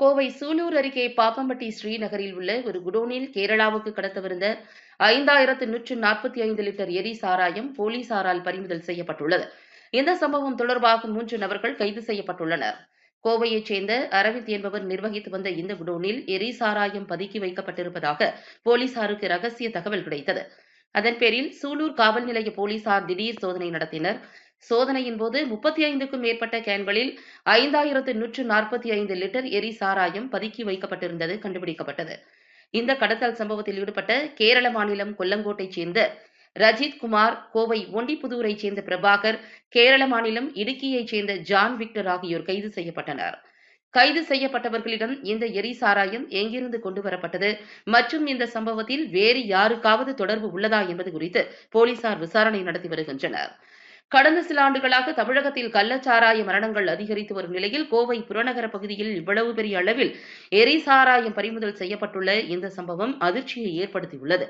கோவை சூலூர் அருகே பாப்பம்பட்டி ஸ்ரீநகரில் உள்ள ஒரு குடோனில் கேரளாவுக்கு கடத்தவிருந்த ஐந்தாயிரத்து நூற்று நாற்பத்தி ஐந்து லிட்டர் எரி சாராயம் போலீசாரால் பறிமுதல் செய்யப்பட்டுள்ளது. இந்த சம்பவம் தொடர்பாக மூன்று நபர்கள் கைது செய்யப்பட்டுள்ளனர். கோவையைச் சேர்ந்த அரவிந்த் என்பவர் நிர்வகித்து வந்த இந்த குடோனில் எரி சாராயம் பதுக்கி வைக்கப்பட்டிருப்பதாக போலீசாருக்கு ரகசிய தகவல் கிடைத்தது. அதன் பேரில் சூலூர் காவல் நிலைய போலீசார் திடீர் சோதனை நடத்தினர். சோதனையின் போது முப்பத்தி ஐந்துக்கும் மேற்பட்ட கேன்களில் ஐந்தாயிரத்து நூற்று நாற்பத்தி ஐந்து லிட்டர் எரி சாராயம் பதுக்கி வைக்கப்பட்டிருந்தது கண்டுபிடிக்கப்பட்டது. இந்த கடத்தல் சம்பவத்தில் ஈடுபட்ட கேரள மாநிலம் கொல்லங்கோட்டைச் சேர்ந்த ரஜித் குமார் கோவை ஒண்டிப்புதூரைச் சேர்ந்த பிரபாகர் கேரள மாநிலம் இடுக்கியைச் சேர்ந்த ஜான் விக்டர் ஆகியோர் கைது செய்யப்பட்டனர். கைது செய்யப்பட்டவர்களிடம் இந்த எரி சாராயம் எங்கிருந்து கொண்டு வரப்பட்டது மற்றும் இந்த சம்பவத்தில் வேறு யாருக்காவது தொடர்பு உள்ளதா என்பது குறித்து போலீசார் விசாரணை நடத்தி வருகின்றனர். கடந்த சில ஆண்டுகளாக தமிழகத்தில் கள்ளச்சாராய மரணங்கள் அதிகரித்து வரும் நிலையில் கோவை புறநகர பகுதியில் இவ்வளவு பெரிய அளவில் எரிசாராயம் பறிமுதல் செய்யப்பட்டுள்ள இந்த சம்பவம் அதிர்ச்சியை ஏற்படுத்தியுள்ளது.